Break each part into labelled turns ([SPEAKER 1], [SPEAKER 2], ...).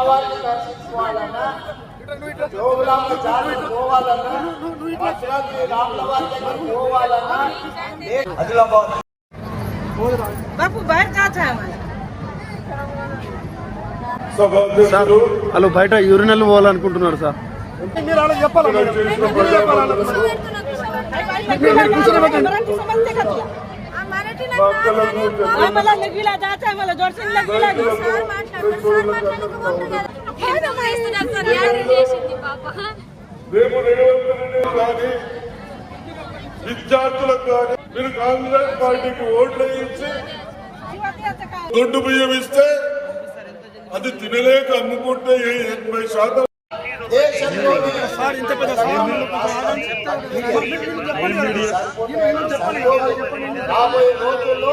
[SPEAKER 1] అమ్మవారిని దర్శించుకోవాలన్నా పోవాలన్నా రాముల వారి
[SPEAKER 2] దగ్గర పోవాలన్నా బయట యూరినల్ పోవాలనుకుంటున్నారు సార్
[SPEAKER 1] చెప్పాలి आम्हाला लघवीला जायचं आहे मला जोडसिंग लघवीला
[SPEAKER 3] రేపు రేవంత్ కానీ విద్యార్థులకు కానీ మీరు కాంగ్రెస్ పార్టీకి ఓట్లు వేయించి దొడ్డు బియ్యం ఇస్తే అది తినలేక అమ్ముకుంటే ఏ ఎనభై శాతం
[SPEAKER 4] రాబోయే రోజుల్లో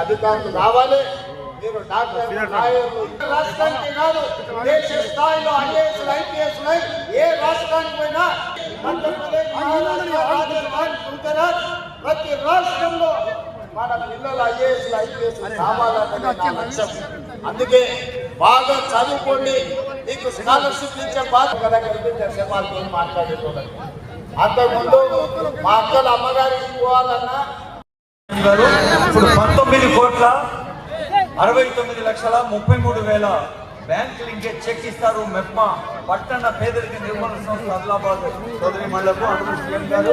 [SPEAKER 4] అధికారులు రావాలి. మీరు డాక్టర్ లాయర్లు రాష్ట్రానికి కాదు దేశ స్థాయిలో ఐఏఎస్ ఐపీఎస్ ఏ రాష్ట్రానికి పోయినా మధ్యప్రదేశ్ మహారాష్ట్ర రాజస్థాన్ గుజరాత్ ప్రతి రాష్ట్రంలో మన పిల్లలు ఐఏఎస్ ఐపీఎస్ కావాలన్నది లక్ష్యం. అందుకే బాగా చదువుకోండి. మీకు స్కాలర్షిప్ ఇచ్చే బాధ్యత. దగ్గర సెమాలతో మాట్లాడేటోళ్ళకి అంతకుముందు మా అక్కల అమ్మగారికి పోవాలన్నా
[SPEAKER 5] ఇప్పుడు పంతొమ్మిది కోట్ల అరవై తొమ్మిది లక్షల ముప్పై మూడు వేల బ్యాంక్ లింకేజ్ చెక్ ఇస్తారు మెప్మా పట్టణ పేదరిక నిర్మూలన సంస్థ ఆదిలాబాద్ సోదరి సీఎం గారు.